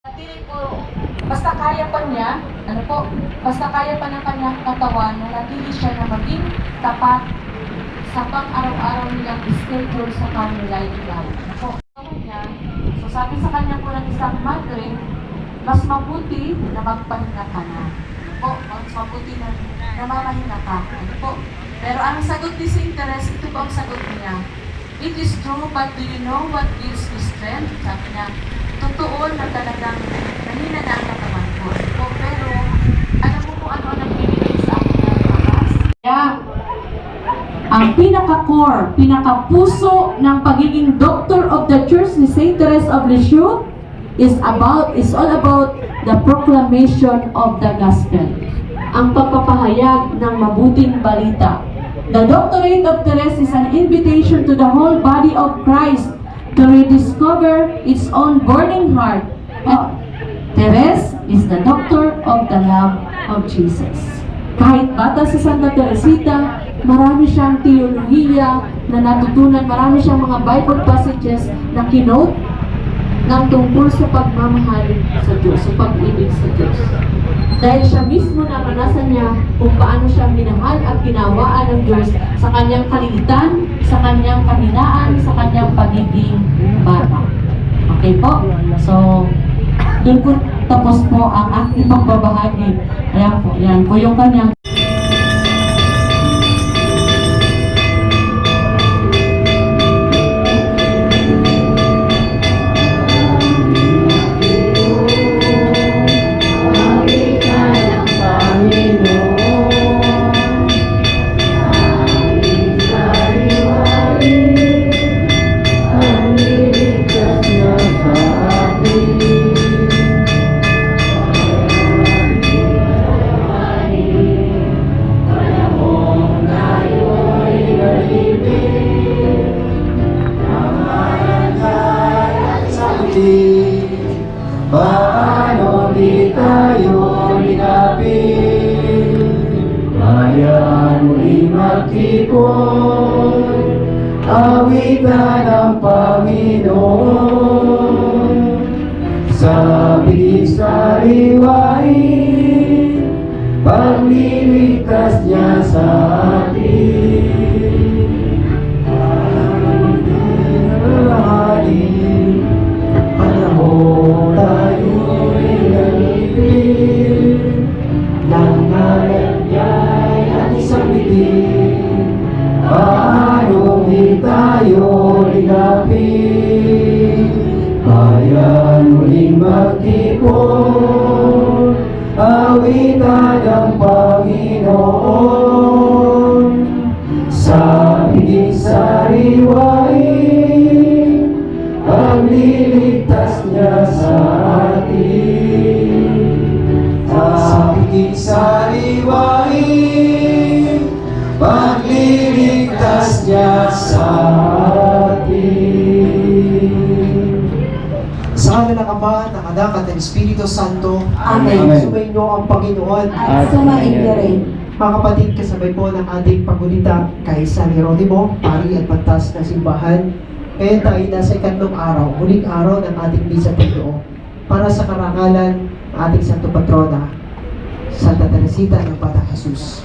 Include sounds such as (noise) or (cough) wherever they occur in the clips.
Natili po, basta kaya pa niya, ano po, basta kaya pa ng kanyang katawan na natili siya na maging tapat sa pang-araw-araw nilang schedule sa lifeline. Ano po, katawan niya, so sabi sa kanya po ng isang madre, mas mabuti na magpahinga ka na. Ano po, mas mabuti na namamahinga ka. Ano po, pero ang sagot ni St. Teres, ito po ang sagot niya. It is true, but do you know what gives me strength? Sabi niya, totoo na talagang nahina na ang katawan ko. So, pero, alam mo kung ano ang nagbibigay sa akin ng lakas? Kaya, ang pinaka-core, pinaka-puso ng pagiging doctor of the church ni Saint Therese of Lisieux is about is all about the proclamation of the gospel. Ang pagpapahayag ng mabuting balita. The doctorate of Therese is an invitation to the whole body of Christ to rediscover its own burning heart. And Therese is the doctor of the love of Jesus. Kahit bata si Santa Teresita, marami siyang teolohiya na natutunan, marami siyang mga Bible passages na kinote ng tungkol sa pagmamahal sa Diyos, sa pag-ibig sa Diyos. Dahil siya mismo naranasan niya kung paano siya minahal at kinawaan ng Diyos sa kanyang kaliitan, sa kanyang kahinaan, sa kanyang pagiging bata. Okay po? So, doon po tapos po ang aking pagbabahagi. Ayan po, yan po yung kanyang Sa higing sariwain Pagliligtas niya sa atin Sa kanila ng Ama, ng Anak at ng Espiritu Santo. Amen. Sumayin niyo ang Panginoon. at sumain ka rin. Mga kapatid, kasabay po ng ating pagulita kay San Jeronimo, pari at pantas ng simbahan. Ngayon tayo nasa ikatlong araw, huling araw ng ating Misa Pagdoo para sa karangalan ng ating Santo Patrona, Santa Teresita ng Batang Jesus.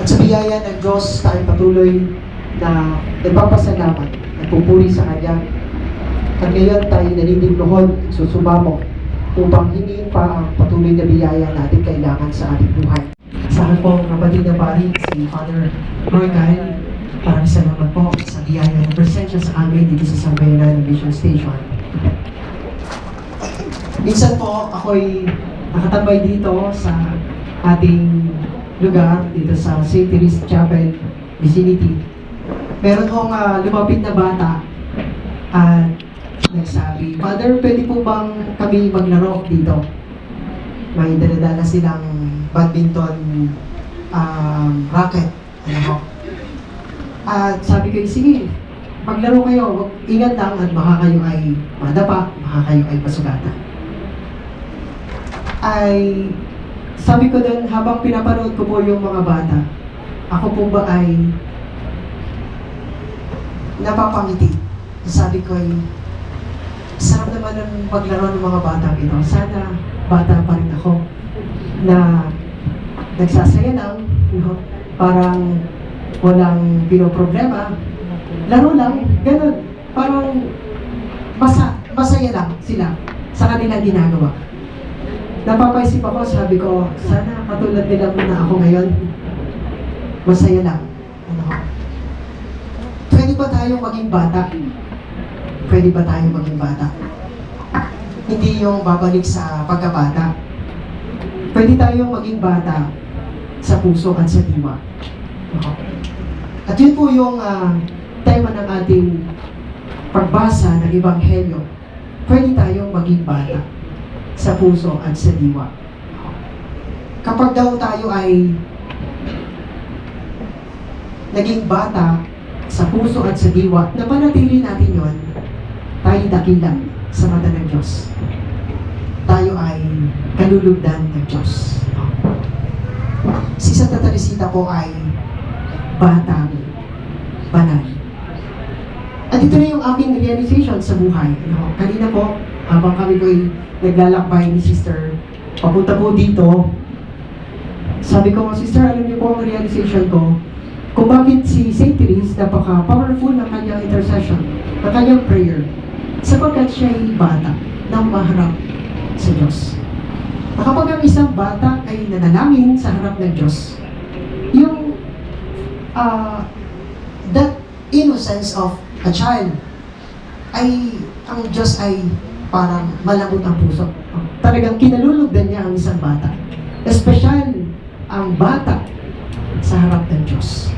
At sa biyaya ng Diyos, tayo patuloy na nagpapasalamat, nagpupuri sa Kanya. At ngayon tayo nanininluhod, susumamo upang hingin pa ang patuloy na biyaya natin kailangan sa ating buhay. Sa akin po, kapatid na pari, si Father Morgan, maraming salamat po sa biyaya ng presensya sa amin dito sa San Bernardo Mission Station. Minsan po, ako'y nakatambay dito sa ating lugar, dito sa St. Therese Chapel vicinity. Meron kong ah, lumapit na bata at nagsabi, Father, pwede po bang kami maglaro dito? May daladala silang badminton um, racket. At sabi ko, sige, maglaro kayo, ingat lang at baka kayo ay madapa, baka kayo ay pasugatan. Ay, sabi ko doon, habang pinapanood ko po yung mga bata, ako po ba ay napapangiti? Sabi ko ay, sarap naman ng paglaro ng mga bata ito. Sana bata pa rin ako na nagsasaya lang, no? parang walang pinoproblema. Laro lang, ganun. Parang masa, masaya lang sila sa kanilang ginagawa. Napapaisip ako, sabi ko, sana katulad nila muna ako ngayon. Masaya lang. Ano? Pwede ba tayong maging bata? Pwede ba tayong maging bata? Hindi yung babalik sa pagkabata. Pwede tayong maging bata sa puso at sa diwa. Ano? At yun po yung ah, tema ng ating pagbasa ng Ebanghelyo. Pwede tayong maging bata sa puso at sa diwa. Kapag daw tayo ay naging bata sa puso at sa diwa, napanatili natin yon, tayo dakilang sa mata ng Diyos. Tayo ay kalulugdan ng Diyos. Si Santa Teresita po ay batang banal. At ito na yung aking realization sa buhay. Ano, kanina po, habang kami po ay naglalakbay ni Sister, papunta po dito, sabi ko, Sister, alam niyo po ang realization ko, kung bakit si St. Therese napaka-powerful ng kanyang intercession, ng kanyang prayer, sapagkat siya ay bata na maharap sa Diyos. Kapag ang isang bata ay nanalangin sa harap ng Diyos, yung ah, that innocence of a child ay ang Diyos ay parang malambot ang puso. Talagang kinalulugdan niya ang isang bata. Espesyal ang bata sa harap ng Diyos.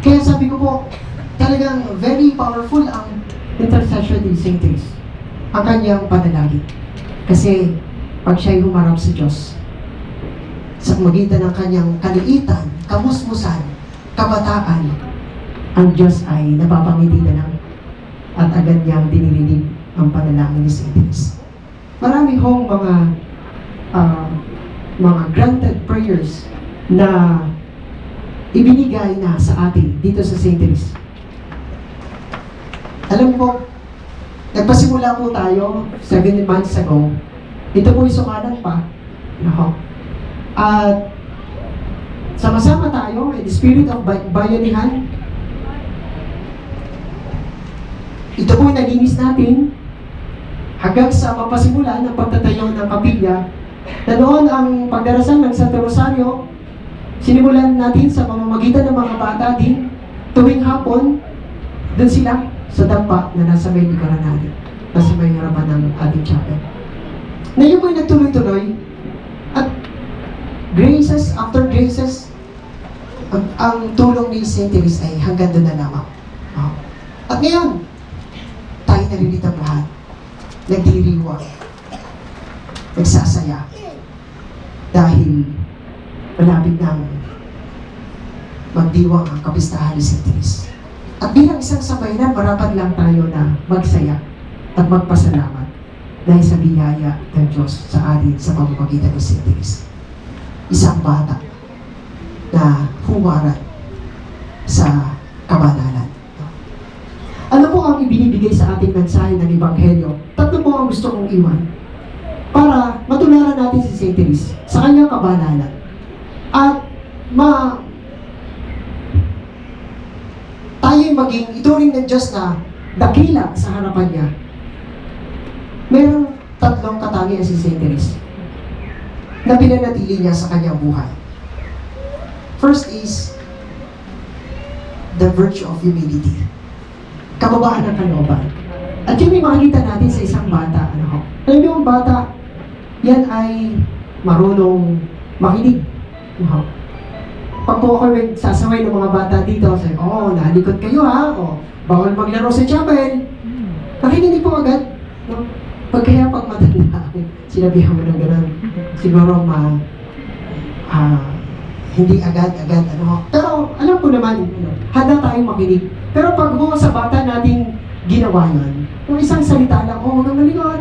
Kaya sabi ko po, talagang very powerful ang intercession ni St. Therese. Ang kanyang panalangin. Kasi pag siya'y humarap sa Diyos, sa magitan ng kanyang kaliitan, kamusmusan, kabataan, ang Diyos ay napapangiti na lang at agad niyang dinirinig ang panalangin ni St. Therese. Marami hong mga ah, mga granted prayers na ibinigay na sa atin dito sa St. Therese. Alam ko, nagpasimula po tayo 7 months ago. Ito po yung sukalan pa. Nako. At sama-sama tayo in the spirit of bay- bayanihan. Ito po nalinis natin hanggang sa mapasimula ng pagtatayo ng kapilya na noon ang pagdarasal ng Santo Rosario Sinimulan natin sa pamamagitan ng mga bata din, tuwing hapon, doon sila sa dampa na nasa may likuran natin, nasa may harapan ng ating chapel. Ngayon po'y nagtuloy-tuloy, at graces after graces, ang, ang tulong ni St. Therese ay hanggang doon na lamang. Oh. At ngayon, tayo naririto lahat, nagdiriwa, nagsasaya, dahil malapit nang magdiwang ang kapistahan ni St. At bilang isang sambayanan, marapat lang tayo na magsaya at magpasalamat dahil sa biyaya ng Diyos sa atin sa pamamagitan ni St. Isang bata na huwaran sa kabanalan. Ano po ang ibinibigay sa ating mensahe ng Ebanghelyo? Tatlo po ang gusto kong iwan para matularan natin si St. Therese sa kanyang kabanalan at ma tayo'y maging ituring ng Diyos na dakila sa harapan niya. Merong tatlong katangian si St. Therese na pinanatili niya sa kanyang buhay. First is the virtue of humility. Kababaan ng kalooban. At yun may makikita natin sa isang bata. Ano? Alam niyo, ang bata, yan ay marunong makinig. Wow. Pag po ako sasaway ng mga bata dito, sabi, oh, nalikot kayo ha, oh, bawal maglaro sa chapel. Nakikinig po agad. No? Pag kaya pag matanda, (laughs) sinabihan mo ng gano'n, siguro ma, ah, hindi agad-agad, ano. Pero alam ko naman, ano, handa tayong makinig. Pero pag mo sa bata natin ginawa yun, yung isang salita lang, oh, huwag kang malikot.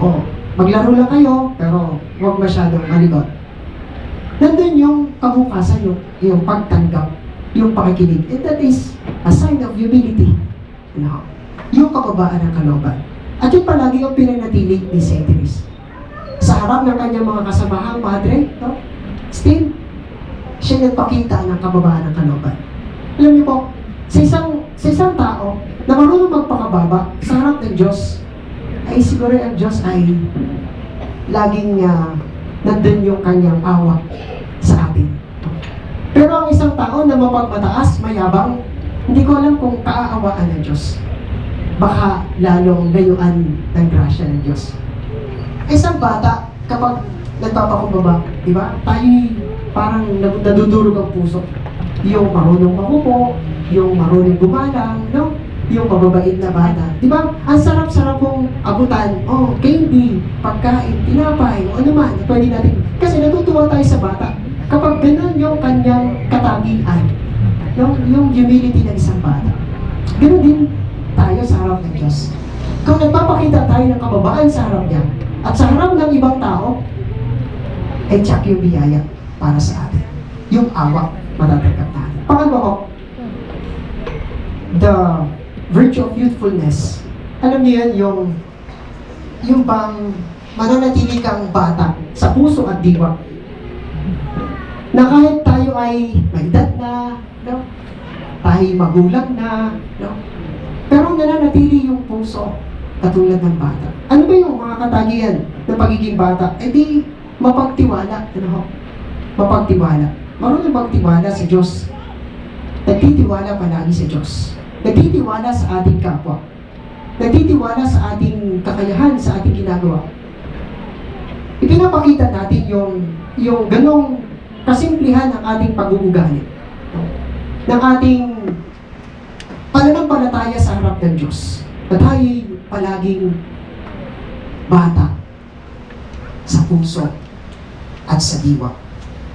Oh, maglaro lang kayo, pero huwag masyadong malikot nandun yung kabukasan, yung, yung pagtanggap, yung pakikinig. And that is a sign of humility. Ano? Yung kababaan ng kalooban. At yun palagi ang pinanatili ni. Therese. Sa harap ng kanyang mga kasamahang padre, no? still, siya nagpakita ng kababaan ng kalooban. Alam niyo po, sa isang, sa isang tao na marunong magpakababa sa harap ng Diyos, ay siguro ang Diyos ay laging uh, nandun yung kanyang awa sa atin. Pero ang isang tao na mapagmataas, mayabang, hindi ko alam kung kaaawaan ng Diyos. Baka lalong layuan ng grasya ng Diyos. Isang bata, kapag nagpapakumbaba, di ba? Tayo parang nad- nadudurog ang puso. Yung marunong mamupo, yung marunong gumalang, no? Yung mababait na bata. Di ba? Ang sarap-sarap mong abutan. Oh, candy, pagkain, tinapay, o ano man, pwede natin. Kasi natutuwa tayo sa bata. Kapag ganun yung kanyang katagian, no? yung humility ng isang bata. Ganun din tayo sa harap ng Diyos. Kung nagpapakita tayo ng kababaan sa harap niya, at sa harap ng ibang tao, ay tsak yung biyaya para sa atin. Yung awa, matatanggap natin. Pangalawa ko, the virtue of youthfulness. Alam niyo yan, yung yung bang mananatili kang bata sa puso at diwa. Na kahit tayo ay may edad na, no? tayo magulang na, no? pero nananatili yung puso katulad ng bata. Ano ba yung mga katagian ng pagiging bata? E di, mapagtiwala. Ano? Mapagtiwala. Marunong magtiwala sa Diyos. Nagtitiwala palagi sa Diyos. Nagtitiwala sa ating kapwa. Nagtitiwala sa ating kakayahan, sa ating ginagawa. Ipinapakita natin yung yung ganong kasimplihan ng ating pag-uugali. Ng ating pananampalataya sa harap ng Diyos. Na tayo'y palaging bata sa puso at sa diwa.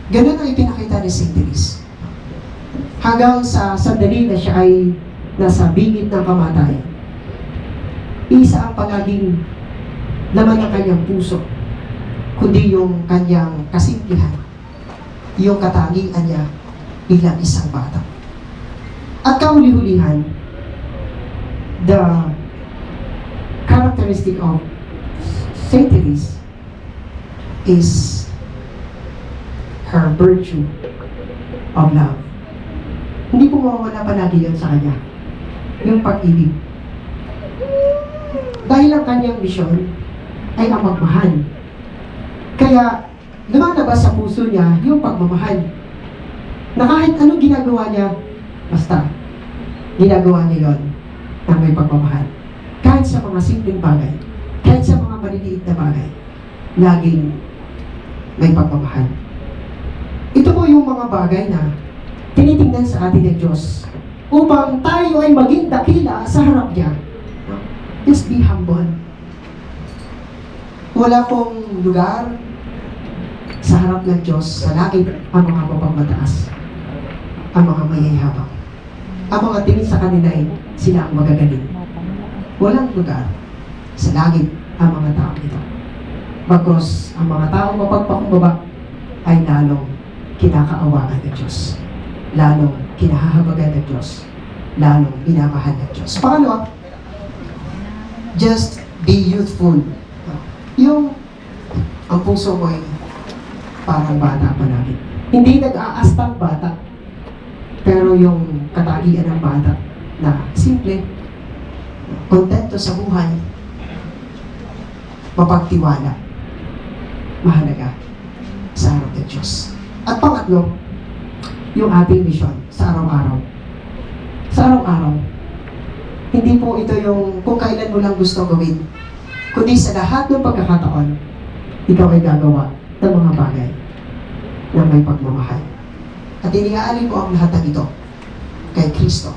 Ganun ang ipinakita ni St. Therese. Hanggang sa sandali na siya ay nasa bingit ng kamatayan. Isa ang palaging laman ng kanyang puso, kundi yung kanyang kasimplihan, yung katangian niya bilang isang bata. At kahuli-hulihan, the characteristic of Saint Therese is her virtue of love. Hindi po mawawala palagi yan sa kanya. Yung pag-ibig. Dahil ang kanyang misyon ay ang magmahal. Kaya lumalabas sa puso niya yung pagmamahal. Na kahit anong ginagawa niya, basta ginagawa niya yon na may pagmamahal. Kahit sa mga simpleng bagay, kahit sa mga maliliit na bagay, laging may pagmamahal. Ito po yung mga bagay na tinitingnan sa atin ng Diyos upang tayo ay maging dakila sa harap niya. Just be humble. Wala pong lugar sa harap ng Diyos sa langit ang mga mapagmataas, ang mga mayayabang. Ang mga tingin sa kanila ay sila ang magagaling. Walang lugar sa langit ang mga tao ito. Bagos ang mga tao mapagpakumbaba ay lalong kinakaawaan ng Diyos. Lalong kinahahabagan ng Diyos. Lalong minamahal ng Diyos. Pangalawa, just be youthful. Yung ang puso mo ay parang bata pa natin. Hindi nag-aastang bata, pero yung katagian ng bata na simple, kontento sa buhay, mapagtiwala, mahalaga sa harap ng Diyos. At pangatlo, yung ating mission sa araw-araw. Sa araw-araw, hindi po ito yung kung kailan mo lang gusto gawin, kundi sa lahat ng pagkakataon, ikaw ay gagawa ng mga bagay na may pagmamahal. At iniaalin mo ang lahat ng ito kay Kristo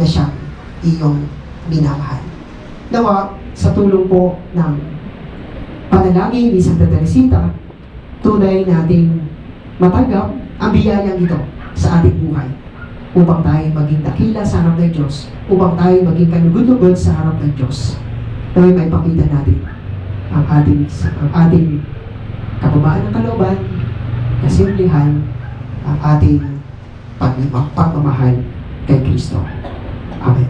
na siyang iyong minamahal. Nawa, sa tulong po ng panalangin ni Santa Teresita, tunay nating matanggap ang biyayang ito sa ating buhay upang tayo maging dakila sa harap ng Diyos, upang tayo maging kanugod-lugod sa harap ng Diyos. Na may maipakita natin ang ating, ang ating kababaan ng kalooban, kasimplihan, ang ating pag- pagmamahal kay Kristo. Amen.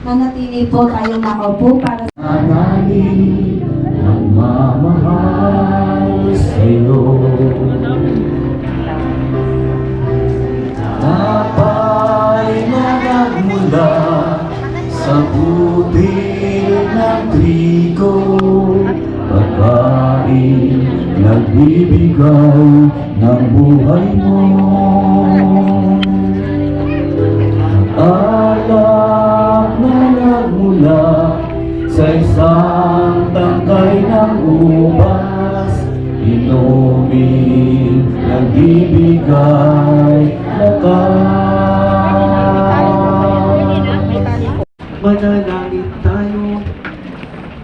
Manatili po tayong nakaupo para Manali ng mamahal sa'yo. Napay nagmula sa butil ng trigo Pagkain nagbibigay ng buhay mo. Alak na nagmula sa isang tangkay ng ubas Inumin, nagbibigay lakas Manalangin tayo.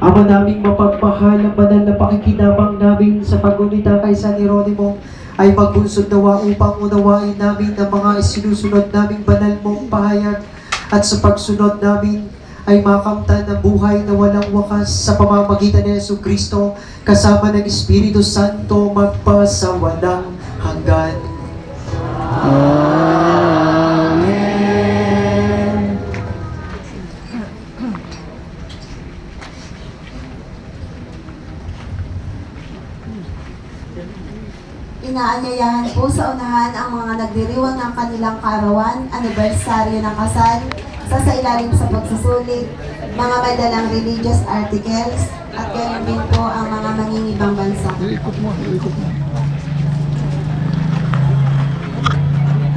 Ama naming mapagmahal ang banal na pakikinabang namin sa pagunita kay San Jeronimo ay magbunsod nawa upang unawain namin ang mga isinusunod naming banal mong pahayag at sa pagsunod namin ay makamtan ng buhay na walang wakas sa pamamagitan ni Yesu Kristo kasama ng Espiritu Santo magpasawalang hanggan. Amen po sa unahan ang mga nagdiriwang ng kanilang karawan, anibersaryo ng kasal, sa sa ilalim sa pagsusulit, mga may dalang religious articles, at ganoon din po ang mga mangingibang bansa.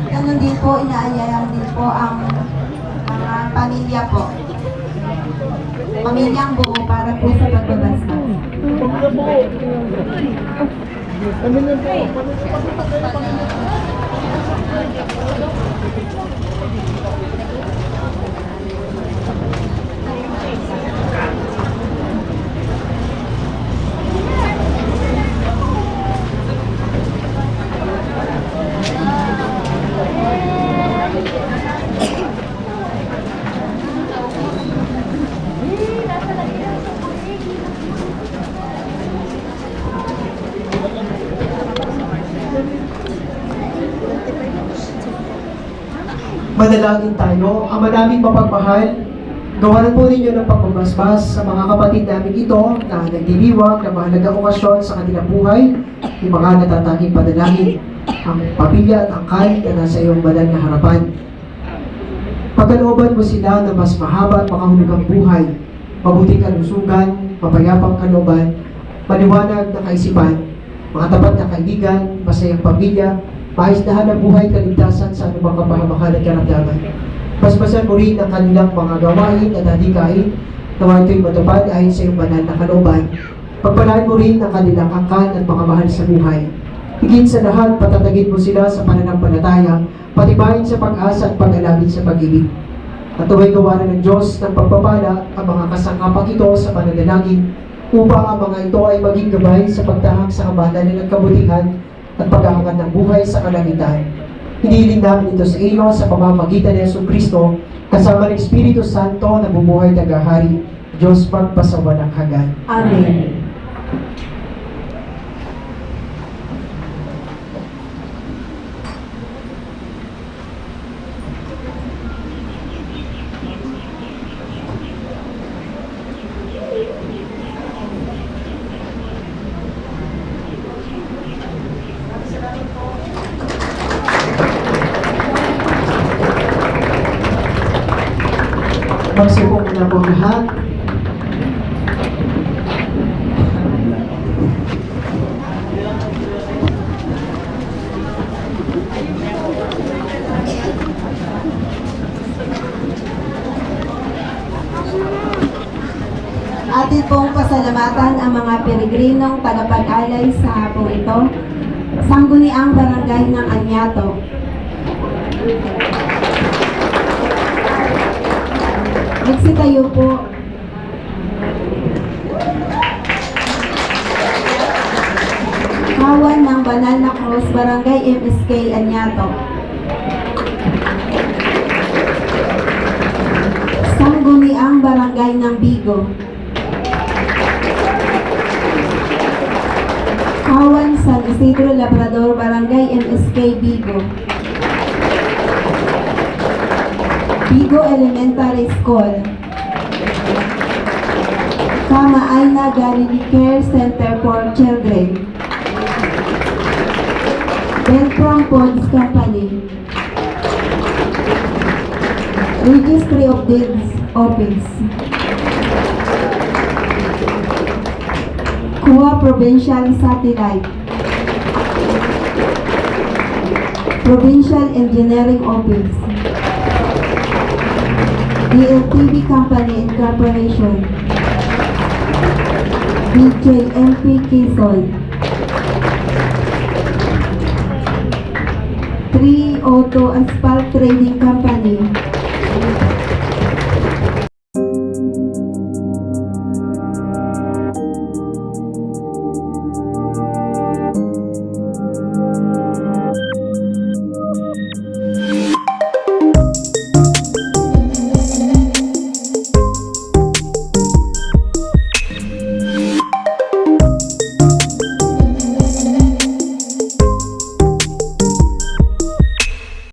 Ganon din po, inaanyayahan din po ang mga pamilya po. Pamilyang buo para po sa pagbabasa. Pamilya po. Manalangin tayo, ang madaming mapagmahal, gawanan po ninyo ng pagbabasbas sa mga kapatid namin ito na nagdiriwang na mahalagang okasyon sa kanilang buhay, yung mga natatanging panalangin, ang pamilya at angkal na nasa iyong banal na harapan. Pagkalooban mo sila na mas mahaba at makahulugang buhay, mabuting kalusugan, mapayapang kalooban, maliwanag na kaisipan, mga tapat na kaibigan, masayang pamilya, na hanap buhay kaligtasan sa anumang kapahamakan at karamdaman. Basbasan mo rin ang kanilang mga gawain at hadikain na ito'y matupad ayon sa iyong banal na kalooban. Pagpalaan mo rin ang kanilang angkan at mga sa buhay. Higit sa lahat, patatagin mo sila sa pananampalataya, patibayin sa pag-asa at pag-alabit sa pag-ibig. At tuwa'y gawanan ng Diyos ng pagpapala ang mga kasangkapang ito sa pananalangin upang ang mga ito ay maging gabay sa pagtahak sa kabanalan at kabutihan at pag-aangat ng buhay sa kalangitan. Hinihiling namin ito sa iyo sa pamamagitan ni Yesu Kristo kasama ng Espiritu Santo na bumuhay tagahari. Diyos magpasawalang hanggan. Amen. Magsipong na po lahat. Atin pong pasalamatan ang mga peregrinong tagapag-alay sa hapong ito. Sangguniang barangay ng Anyato. Magsitayo tayo po. Kawan ng Banal na Cross, Barangay MSK Anyato. Sangguniang Barangay ng Bigo. Kawan San Isidro Labrador Barangay MSK Bigo. Bigo Elementary School. Kama Aina Galilee Care Center for Children. Beltram Bonds Company. Registry of Deeds Office. Kua Provincial Satellite. Provincial Engineering Office. DLTV Company Incorporation. BJMP Quezon. 302 Asphalt Trading Company.